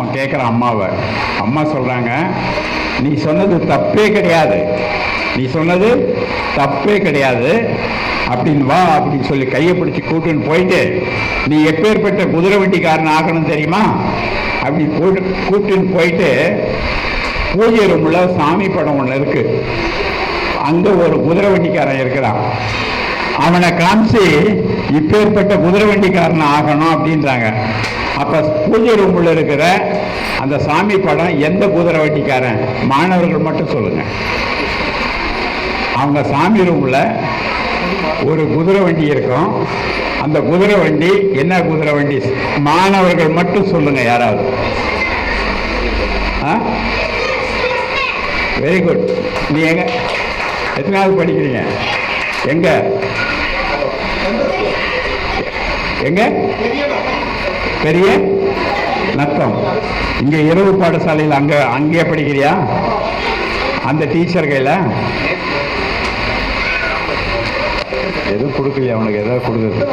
அவன் கேட்குறான் அம்மாவை. அம்மா சொல்கிறாங்க நீ சொன்னது தப்பே கிடையாது. நீ சொன்னது தப்பே கிடையாது. அப்படின்னு வா அப்படின்னு சொல்லி கையை பிடிச்சி கூட்டுன்னு போயிட்டு நீ எப்பேற்பட்ட குதிரை வண்டிக்காரன் ஆகணும் தெரியுமா? அப்படி கூட்டு கூட்டுன்னு போயிட்டு பூஜை ரூமில் சாமி படம் ஒன்று இருக்கு. அங்கே ஒரு குதிரை வண்டிக்காரன் இருக்கிறான். அவனை காமிச்சு இப்பேற்பட்ட குதிரை வண்டிக்காரன் ஆகணும் அப்படின்றாங்க. அப்போ பூஜை ரூமில் இருக்கிற அந்த சாமி படம் எந்த குதிரை வண்டிக்காரன் மாணவர்கள் மட்டும் சொல்லுங்கள் அவங்க சாமி ரூமில் ஒரு குதிரை வண்டி இருக்கும். அந்த குதிரை வண்டி என்ன குதிரை வண்டி மாணவர்கள் மட்டும் சொல்லுங்கள் யாராவது. ஆ? வெரி குட் நீ எங்க? எத்தனாவது படிக்கிறீங்க? எங்க? எங்க? பெரிய நத்தம் இங்க இரவு பாடசாலையில் அங்க அங்கேயே படிக்கிறியா? அந்த டீச்சர் கையில்? எதுவும் கொடுக்கலையா அவனுக்கு எதாவது கொடுக்குறது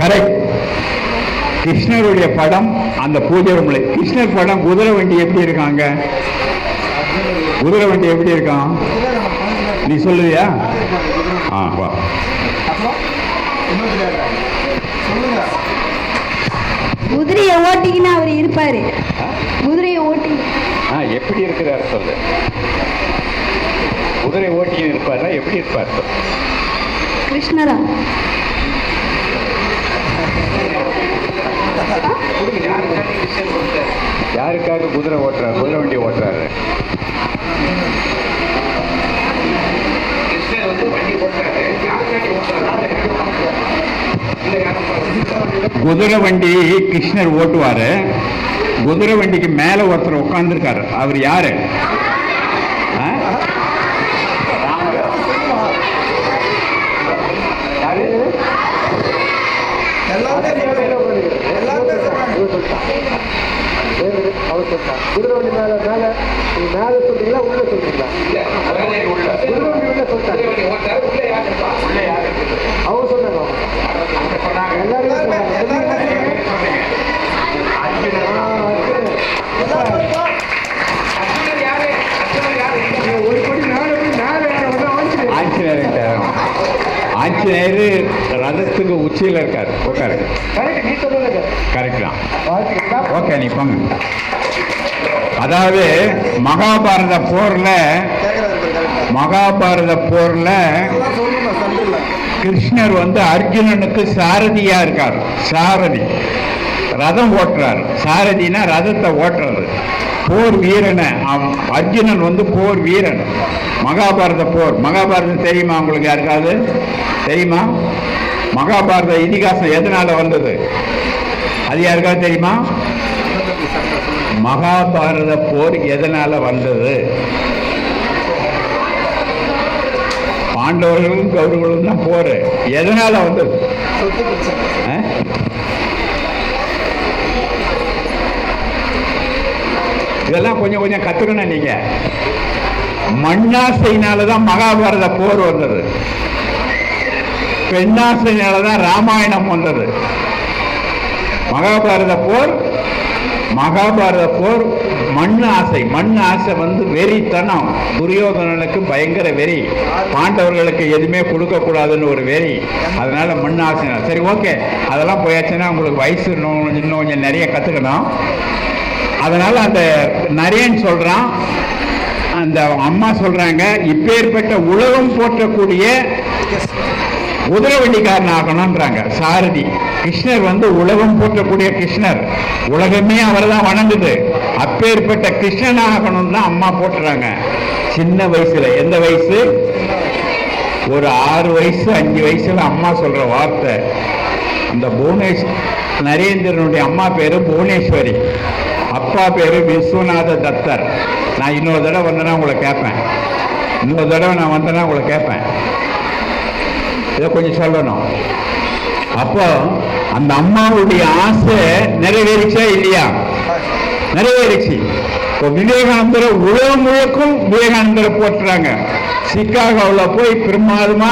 கரெக்ட் கிருஷ்ணருடைய படம் அந்த பூஜை ரூம்ல. கிருஷ்ணர் படம் குதிரை வண்டி எப்படி இருக்காங்க? குதிரை வண்டி எப்படி இருக்கான் நீ சொல்லுவியா? ஆ வா. குதிரையை ஓட்டிக்கின்னு அவர் இருப்பாரு. குதிரையை ஓட்டி. ஆ எப்படி இருக்கிறார் சொல்லு. குதிரை ஓட்டின்னு இருப்பாரா எப்படி இருப்பார் கிருஷ்ணரா. யாருக்காக குதிரை ஓட்டுறாரு? குதிரை வண்டி ஓட்டுறாரு. குதிரை வண்டி கிருஷ்ணர் ஓட்டுவாரு. குதிரை வண்டிக்கு மேல ஒருத்தர் உட்கார்ந்துருக்காரு. அவர் யாரு ஆ? யாரு? குதிரை வண்டி மேல மேல நீங்க மேல சொல்றீங்களா உள்ள. சொல்றீங்களா உள்ள சொல்லிட்டாங்க அவங்க சொன்னாங்க. எல்லாருமே ஆஞ்சநேயர். ரதத்துக்கு உச்சியில் இருக்காரு. உட்காரு. கரெக்ட் நீ சொல்லுங்க கரெக்ட் தான். ஓகே நீ போங்க. அதாவது மகாபாரத போர்ல மகாபாரத போர்ல கிருஷ்ணர் வந்து அர்ஜுனனுக்கு சாரதியா இருக்கார். சாரதி. ரதம் ஓட்டுறார். சாரதினா ரதத்தை ஓட்டுறது. போர் வீரனை அர்ஜுனன் வந்து போர் வீரன். மகாபாரத போர். மகாபாரதம் தெரியுமா உங்களுக்கு யாருக்காவது? தெரியுமா? மகாபாரத இதிகாசம் எதனால வந்தது? அது யாருக்காவது தெரியுமா? மகாபாரத போர் எதனால வந்தது? பாண்டவர்களும் கௌரவர்களும் தான் போர். எதனால வந்தது? ஆ? இதெல்லாம் கொஞ்சம் கொஞ்சம் கத்துக்கணும் நீங்க. மண்ணாசையினால தான் மகாபாரத போர் வந்தது. பெண்ணாசையினால தான் ராமாயணம் வந்தது. மகாபாரத போர் மகாபாரத போர் மண் ஆசை மண் ஆசை வந்து வெறித்தனம். துரியோதனனுக்கு பயங்கர வெறி. பாண்டவர்களுக்கு எதுவுமே கொடுக்கக்கூடாதுன்னு ஒரு வெறி. அதனால மண் ஆசை. சரி ஓகே. அதெல்லாம் போயாச்சுன்னா உங்களுக்கு வயசு இன்னும் இன்னும் கொஞ்சம் நிறைய கற்றுக்கணும் அதனால் அந்த நரேன் சொல்கிறான் அந்த அம்மா சொல்கிறாங்க இப்பேற்பட்ட உலகம் போற்றக்கூடிய குதிரை வண்டிக்காரன் ஆகணும்ன்றாங்க சாரதி. கிருஷ்ணர் வந்து உலகம் போற்றக்கூடிய கிருஷ்ணர். உலகமே அவரை தான் வணங்குது. அப்பேற்பட்ட கிருஷ்ணன் ஆகணும்னு தான் அம்மா போட்டுறாங்க சின்ன வயசுல எந்த வயசு? ஒரு ஆறு வயசு அஞ்சு வயசுல அம்மா சொல்ற வார்த்தை. அந்த புவனேஷ் நரேந்திரனுடைய அம்மா பேரு புவனேஸ்வரி. அப்பா பேரு விஸ்வநாத தத்தர். நான் இன்னொரு தடவை வந்தேன்னா உங்களை கேட்பேன். இன்னொரு தடவை நான் வந்தேன்னா உங்களை கேட்பேன். இதை கொஞ்சம் சொல்லணும். அப்போ அந்த அம்மாவுடைய ஆசை நிறைவேறிச்சா இல்லையா? நிறைவேறிச்சு. இப்போ விவேகானந்தரை உலகம் முழுக்கும் விவேகானந்தரை போட்டுறாங்க சிக்காகோவில் போய் பிரமாதமா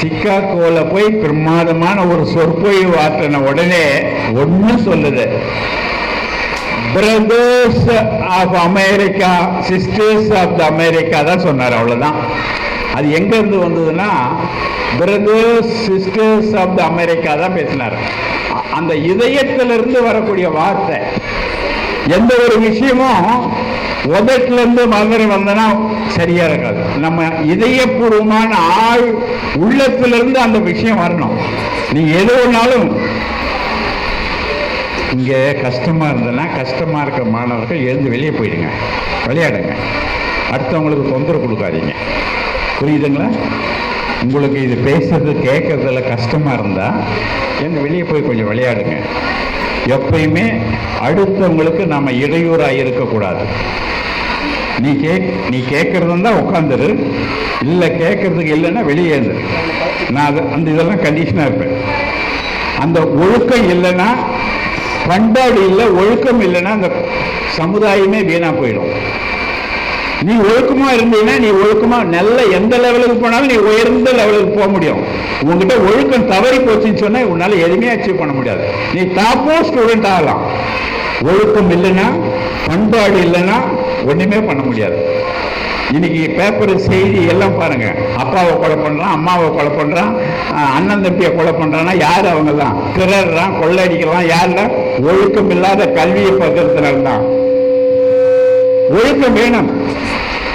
சிக்காகோவில் போய் பிரமாதமான ஒரு சொற்பொழிவு ஆற்றின உடனே ஒன்று சொல்லுது. Brothers of America sisters of the America தான் சொன்னார் அவ்வளவுதான். அது எங்க இருந்து வந்ததுன்னா brothers sisters of the America தான் பேசினார். அந்த இதயத்திலிருந்து வரக்கூடிய வார்த்தை எந்த ஒரு விஷயமும் உதட்டிலிருந்து மதுரை வந்தனா சரியா இருக்காது. நம்ம இதயபூர்வமான ஆள் உள்ளத்திலிருந்து அந்த விஷயம் வரணும். நீ எது ஒன்றாலும் இங்கே கஷ்டமா இருந்ததுன்னா கஷ்டமா இருக்கிற மாணவர்கள் எழுந்து வெளியே போயிடுங்க. விளையாடுங்க. அடுத்தவங்களுக்கு தொந்தரவு கொடுக்காதீங்க. புரியுதுங்களா? உங்களுக்கு இது பேசுறது கேட்கறதுல கஷ்டமா இருந்தா எழுந்து வெளியே போய் கொஞ்சம் விளையாடுங்க. எப்பயுமே அடுத்தவங்களுக்கு நாம இடையூறாக இருக்கக்கூடாது. நீ கேக் நீ கேட்கறது தான் உட்காந்துரு இல்லை கேட்கறதுக்கு இல்லைன்னா வெளியே இருந்துரு நான் அது அந்த இதெல்லாம் கண்டிஷனாக இருப்பேன். அந்த ஒழுக்கம் இல்லைன்னா பண்பாடு இல்லை ஒழுக்கம் இல்லைன்னா அந்த சமுதாயமே வீணா போயிடும். நீ ஒழுக்கமா இருந்தீங்கன்னா நீ ஒழுக்கமா நல்ல எந்த லெவலுக்கு போனாலும் நீ உயர்ந்த லெவலுக்கு போக முடியும். உங்ககிட்ட ஒழுக்கம் தவறி போச்சுன்னு சொன்னா உன்னால எதுவுமே அச்சீவ் பண்ண முடியாது. நீ டாப்போ ஸ்டூடெண்ட் ஆகலாம். ஒழுக்கம் இல்லைன்னா பண்பாடு இல்லைன்னா ஒண்ணுமே பண்ண முடியாது. இன்னைக்கு பேப்பர் செய்தி எல்லாம் பாருங்க. அப்பாவை கொலை பண்றான் அம்மாவை கொலை பண்றான் அண்ணன் தம்பியை கொலை பண்றான்னா யார் அவங்கெல்லாம்? திரறான் கொள்ளடிக்கிறான் யாருல ஒழுக்கம் இல்லாத கல்வியை பக்கத்தினால தான் ஒழுக்கம் வேணும்.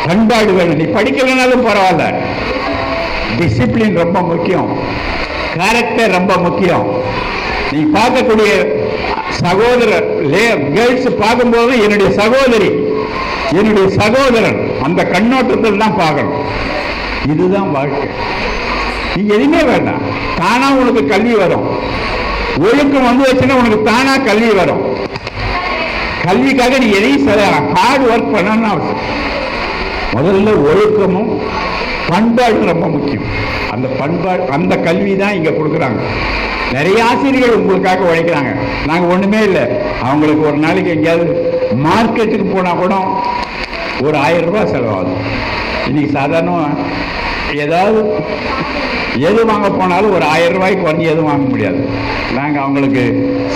பண்பாடு வேணும் நீ படிக்கலைனாலும் பரவாயில்ல. டிசிப்ளின் ரொம்ப முக்கியம். கேரக்டர் ரொம்ப முக்கியம். நீ பார்க்கக்கூடிய சகோதரர் கேர்ள்ஸ் பார்க்கும்போது என்னுடைய சகோதரி என்னுடைய சகோதரன் அந்த கண்ணோட்டத்தில் தான் பார்க்கணும். இதுதான் வாழ்க்கை. நீ எதுவுமே வேண்டாம். தானா உனக்கு கல்வி வரும். ஒழுக்கம் வந்து வச்சுன்னா உனக்கு தானா கல்வி வரும். கல்விக்காக நீ எதையும் செய்யலாம் ஹார்ட் ஒர்க் பண்ணணும்னு அவசியம் முதல்ல ஒழுக்கமும் பண்பாடு ரொம்ப முக்கியம். அந்த பண்பாடு அந்த கல்வி தான் இங்கே கொடுக்குறாங்க. நிறைய ஆசிரியர்கள் உங்களுக்காக உழைக்கிறாங்க. நாங்கள் ஒன்றுமே இல்லை. அவங்களுக்கு ஒரு நாளைக்கு எங்கேயாவது மார்க்கெட்டுக்கு போனால் கூட ஒரு ஆயிரம் ரூபா செலவாகும். இன்னைக்கு சாதாரணமாக ஏதாவது எது வாங்க போனாலும் ஒரு ஆயிரம் ரூபாய்க்கு வந்து எதுவும் வாங்க முடியாது. நாங்கள் அவங்களுக்கு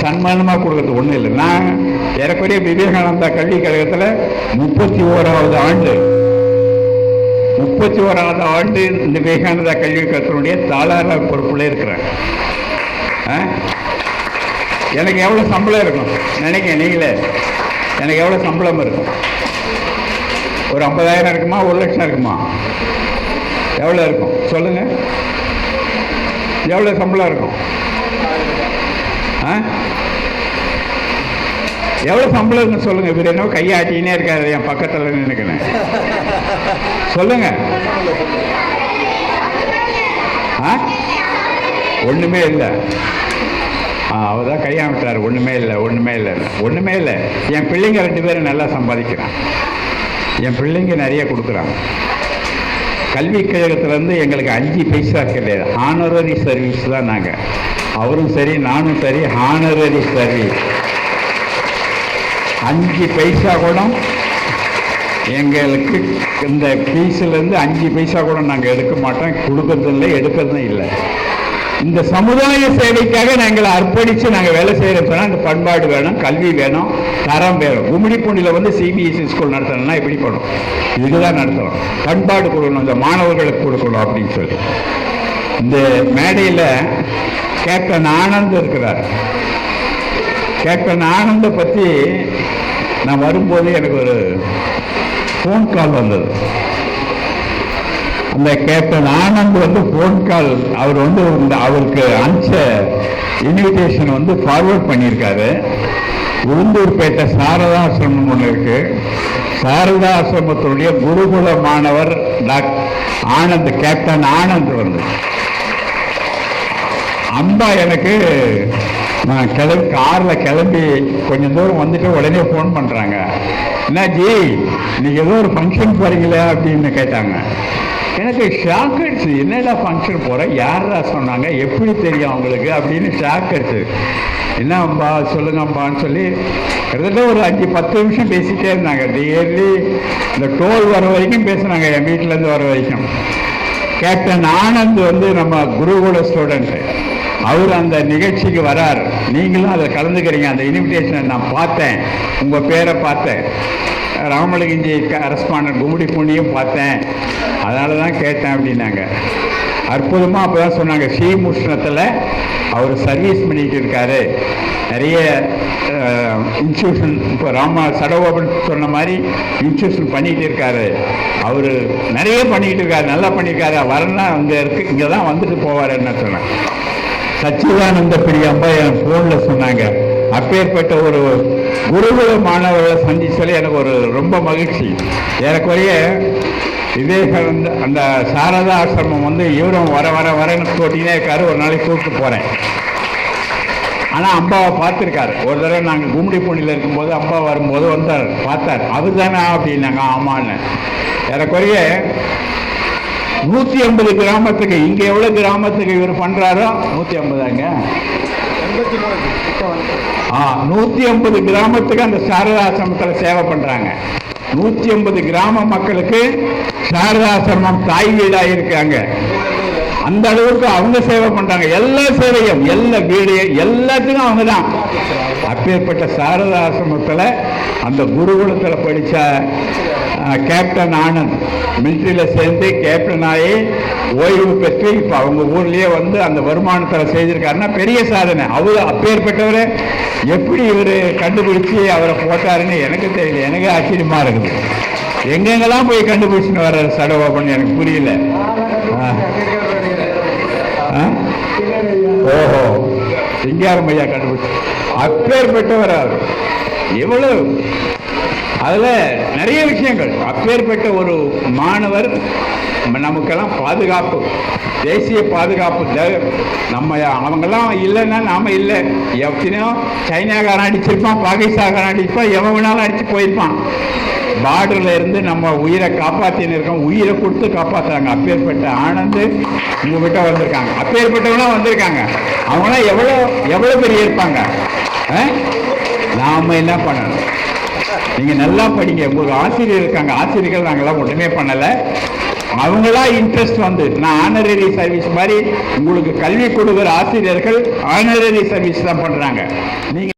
சன்மானமாக கொடுக்கறது ஒன்றும் இல்லை. நான் ஏறக்குறைய விவேகானந்தா கல்விக் கழகத்தில் முப்பத்தி ஓராவது ஆண்டு முப்பத்தி ஓராவது ஆண்டு இந்த விவேகானந்தா கல்விக் கழகத்தினுடைய தாளார பொறுப்புள்ளே இருக்கிறேன். ஆ? எனக்கு எவ்வளோ சம்பளம் இருக்கும்? நினைக்க நீங்களே. எனக்கு எவ்வளோ சம்பளம் இருக்கும்? ஒரு ஐம்பதாயிரம் இருக்குமா? ஒரு லட்சம் இருக்குமா? எவ்வளோ இருக்கும்? சொல்லுங்க. எவ்வளோ சம்பளம் இருக்கும்? ஆ? எவ்வளோ சம்பளம் இருக்குன்னு சொல்லுங்க. இவர் என்ன கையாட்டினே இருக்காரு என் பக்கத்தில் நினைக்கிறேன். சொல்லுங்க. ஆ? ஒண்ணுமே இல்லை. ஆ அவர் தான் கையாமிட்டார் ஒண்ணுமே இல்லை ஒண்ணுமே இல்லை. ஒண்ணுமே இல்லை. என் பிள்ளைங்க ரெண்டு பேரும் நல்லா சம்பாதிக்கிறான். என் பிள்ளைங்க நிறைய கொடுக்குறாங்க கல்விக் கழகத்திலேருந்து எங்களுக்கு அஞ்சு பைசா கிடையாது ஹானரரி சர்வீஸ் தான் நாங்கள் அவரும் சரி நானும் சரி ஹானரரி சர்வீஸ் அஞ்சு பைசா கூட எங்களுக்கு இந்த ஃபீஸ்லேருந்து அஞ்சு பைசா கூட நாங்கள் எடுக்க மாட்டோம். கொடுக்கறதும் இல்லை எடுக்கிறதும் இல்லை. இந்த சமுதாய சேவைக்காக நாங்கள் அர்ப்பணித்து நாங்கள் வேலை செய்கிறோம் சொன்னால் இந்த பண்பாடு வேணும் கல்வி வேணும் தரம் வேணும். கும்மிடிப்பூண்டியில் வந்து சிபிஎஸ்சி ஸ்கூல் நடத்தணும்னா எப்படி பண்ணும் இதுதான் நடத்தணும். பண்பாடு கொடுக்கணும் இந்த மாணவர்களுக்கு கொடுக்கணும் அப்படின்னு சொல்லி. இந்த மேடையில் கேப்டன் ஆனந்த் இருக்கிறார். கேப்டன் ஆனந்தை பற்றி நான் வரும்போது எனக்கு ஒரு ஃபோன் கால் வந்தது. அந்த கேப்டன் ஆனந்த் வந்து ஃபோன் கால் அவர் வந்து இந்த அவருக்கு அனுப்பிச்ச இன்விடேஷன் வந்து ஃபார்வர்ட் பண்ணியிருக்காரு. உளுந்தூர்பேட்டை சாரதா ஆசிரமம் ஒன்று இருக்கு. சாரதா ஆசிரமத்தினுடைய குருகுல மாணவர் டாக்டர் ஆனந்த் கேப்டன் ஆனந்த் வந்து. அம்பா எனக்கு நான் கிளம்பி காரில் கிளம்பி கொஞ்சம் தூரம் வந்துட்டு உடனே ஃபோன் பண்ணுறாங்க என்ன ஜி இன்னைக்கு ஏதோ ஒரு ஃபங்க்ஷன் போகிறீங்களே அப்படின்னு கேட்டாங்க. எனக்கு ஷாக் அடிச்சு என்னடா ஃபங்க்ஷன் போகிறேன் யாரா சொன்னாங்க? எப்படி தெரியும் அவங்களுக்கு? அப்படின்னு ஷாக் அடிச்சு என்னப்பா சொல்லுங்கப்பான்னு சொல்லி கிட்டத்தட்ட ஒரு அஞ்சு பத்து நிமிஷம் பேசிகிட்டே இருந்தாங்க. டெய்லி இந்த டோல் வர வரைக்கும் பேசுனாங்க என் வீட்டிலேருந்து வர வரைக்கும். கேப்டன் ஆனந்த் வந்து நம்ம குருகுல ஸ்டூடெண்ட்டு அவர் அந்த நிகழ்ச்சிக்கு வரார். நீங்களும் அதில் கலந்துக்கிறீங்க. அந்த இன்விடேஷனை நான் பார்த்தேன். உங்கள் பேரை பார்த்தேன். ராமலிங்கஞ்சி கரஸ்பாண்டன்ட் கும்படி பூனியும் பார்த்தேன். அதனால தான் கேட்டேன் அப்படின்னாங்க. அற்புதமாக அப்போ தான் சொன்னாங்க ஸ்ரீமுஷ்ணத்தில் அவர் சர்வீஸ் பண்ணிட்டு இருக்காரு. நிறைய இன்ஸ்டியூஷன் இப்போ ராம சடகோபன் சொன்ன மாதிரி இன்ஸ்டியூஷன் பண்ணிகிட்டு இருக்காரு. அவர் நிறைய பண்ணிக்கிட்டு இருக்காரு. நல்லா பண்ணியிருக்காரு வரனா அங்கே இருக்கு. இங்கே தான் வந்துட்டு போவாருன்னு சொன்னேன் சச்சிதானந்த பிரியம்பா என் ஃபோனில் சொன்னாங்க. அப்பேற்பட்ட ஒரு குருகுல மாணவர்களை சந்திச்சல எனக்கு ஒரு ரொம்ப மகிழ்ச்சி. ஏறக்குறைய விவேகானந்த அந்த சாரதா ஆசிரமம் வந்து இவரும் வர வர வரன்னு போட்டினே இருக்காரு. ஒரு நாளைக்கு கூப்பிட்டு போகிறேன் ஆனால் அம்பாவை பார்த்துருக்காரு. ஒரு தடவை நாங்கள் கும்மிடி பூண்டியில் இருக்கும்போது அம்பா வரும்போது வந்தார். பார்த்தார். அவர் தானே அப்படின்னாங்க. ஆமான்னு. ஏறக்குறைய நூற்றி ஐம்பது கிராமத்துக்கு இங்கே எவ்வளோ கிராமத்துக்கு இவர் பண்ணுறாரோ நூற்றி ஐம்பதாங்க. நூத்தி ஆ நூற்றி ஐம்பது கிராமத்துக்கு அந்த சாரதாசிரமத்தில் சேவை பண்ணுறாங்க நூற்றி ஐம்பது கிராம மக்களுக்கு சாரதாசிரமம் தாய் வீடாக இருக்காங்க. அந்த அளவுக்கு அவங்க சேவை பண்றாங்க. எல்லா சேவையும் எல்லா வீடு எல்லாத்துக்கும் அவங்க தான் அப்பேற்பட்ட சாரதாசிரமத்தில் அந்த குருகுலத்தில் படித்த கேப்டன் ஆனந்த் மிலிட்ரியில் சேர்ந்து கேப்டன் ஆகி ஓய்வு பெற்று இப்போ அவங்க ஊர்லேயே வந்து அந்த வருமானத்தில் செய்திருக்காருன்னா பெரிய சாதனை அவர் அப்பேற்பட்டவர் எப்படி இவர் கண்டுபிடிச்சி அவரை போட்டாருன்னு எனக்கு தெரியல எனக்கு ஆச்சரியமாக இருக்குது எங்கெங்கெல்லாம் போய் கண்டுபிடிச்சின்னு வர்றாரு சடகோபன் எனக்கு புரியல ஆ. ஆ? ஓஹோ சிங்காரம் ஐயா கண்டுபிடிச்சி அப்பேற்பட்டவர் அவர் எவ்வளவு? அதுல நிறைய விஷயங்கள். அப்பேற்பட்ட ஒரு மாணவர் நமக்கெல்லாம் பாதுகாப்பு தேசிய பாதுகாப்பு நம்ம அவங்கெல்லாம் இல்லைன்னா நாம இல்லை. எத்தனையோ சைனாக்காரன் அடிச்சிருப்பான் பாகிஸ்தான்காரன் அடிச்சிருப்பான் எவன் வேணாலும் அடிச்சு போயிருப்பான். பார்டர்ல இருந்து நம்ம உயிரை காப்பாத்தின்னு இருக்கோம் உயிரை கொடுத்து காப்பாத்துறாங்க. அப்பேற்பட்ட ஆனந்து உங்ககிட்ட வந்திருக்காங்க. அப்பேற்பட்டவங்களாம் வந்திருக்காங்க. அவங்களாம் எவ்வளோ எவ்வளோ பெரிய இருப்பாங்க நாம என்ன பண்ணணும்? நீங்க நல்லா படிங்க. உங்களுக்கு ஆசிரியர் இருக்காங்க. ஆசிரியர்கள் நாங்கெல்லாம் ஒன்றுமே பண்ணல. அவங்களா இன்ட்ரெஸ்ட் வந்து நான் ஆனரரி சர்வீஸ் மாதிரி உங்களுக்கு கல்வி கொடுக்குற ஆசிரியர்கள் ஆனரரி சர்வீஸ் தான் பண்றாங்க. நீங்க